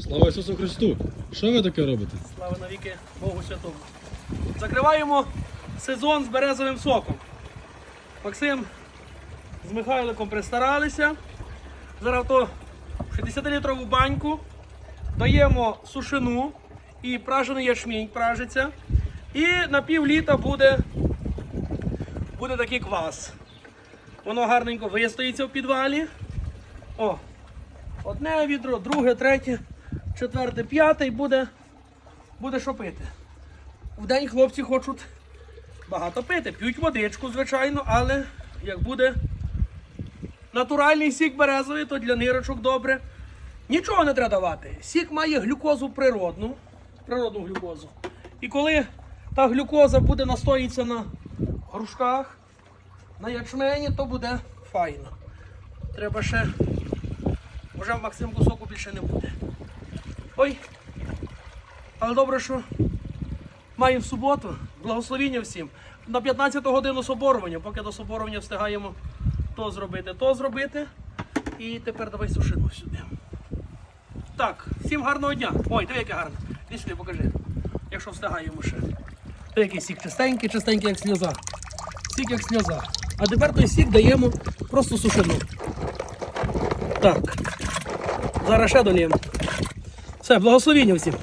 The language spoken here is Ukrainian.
Слава Ісусу Христу! Що ви таке робите? Слава навіки Богу Святому. Закриваємо сезон з березовим соком. Максим з Михайликом пристаралися. Зараз то 60-літрову баньку даємо сушину і пражений ячмінь пражиться. І на пів літа буде, буде такий квас. Воно гарненько вистоїться в підвалі. О, одне відро, друге, третє, четверте, п'яте і буде буде що пити. В день хлопці хочуть багато пити. П'ють водичку, звичайно, але як буде натуральний сік березовий, то для нирочок добре. Нічого не треба давати. Сік має глюкозу природну, природну глюкозу. І коли та глюкоза буде настоїтися на грушках, на ячмені, то буде файно. Треба ще. Вже в Максимку соку більше не буде. Ой, але добре, що маємо суботу. Благословіння всім. На 15 годину соборування, поки до соборування встигаємо то зробити, то зробити. І тепер давай сушину сюди. Так, всім гарного дня. Ой, диви, яке гарне. Іди покажи. Якщо встигаємо ще. Диви, який сік чистенький, чистенький, як сльоза. Сік як сльоза. А тепер той сік даємо просто сушину. Так. Зараз ще доліємо. Все, благословіння всім.